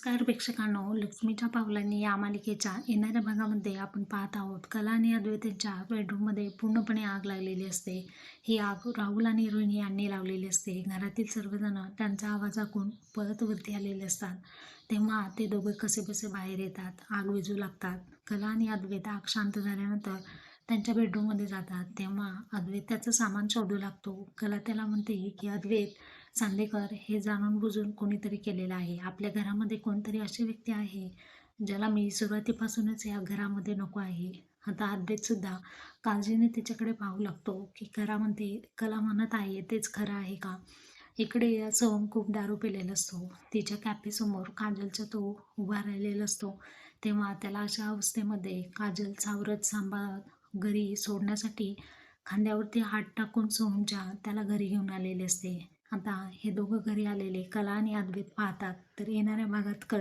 नमस्कार प्रेक्षकांनो. लक्ष्मीच्या पावलांनी या मालिकेच्या येणाऱ्या भागामध्ये आपण पाहत आहोत. कला आणि अद्वैत बेडरूममध्ये पूर्णपणे आग लागलेली असते. ही आग राहुल आणि रोहिणी यांनी लावलेली असते. घरातील सर्वजण त्यांचा आवाज ऐकून परत वरती आलेले असतात. तेव्हा ते दोघे कसे बसे बाहेर येतात. आग विजू लागतात. कला आणि अद्वैत आग शांत झाल्यानंतर त्यांच्या बेडरूममध्ये जातात तेव्हा अद्वैत त्याचं सामान शोधू लागतो. कला त्याला म्हणते की अद्वैत चांदेकर हे जाणून बुजून कोणीतरी केलेलं आहे. आपल्या घरामध्ये कोणतरी अशी व्यक्ती आहे ज्याला मी सुरुवातीपासूनच या घरामध्ये नको आहे. आता अद्वैतसुद्धा काळजीने तिच्याकडे पाहू लागतो की खरा म्हणते कला म्हणत आहे तेच खरं आहे का? इकडे सोहम खूप दारू पिलेला असतो. तिच्या कॅफेसमोर काजलचा तो उभा राहिलेला असतो. तेव्हा त्याला अशा अवस्थेमध्ये काजल सावरत सांभाळत घरी सोडण्यासाठी खांद्यावरती हात टाकून सोहमच्या त्याला घरी घेऊन आलेले असते. आता हे दोघं घरी आलेले कला आणि अद्वैत पाहतात तर येणाऱ्या भागात कळ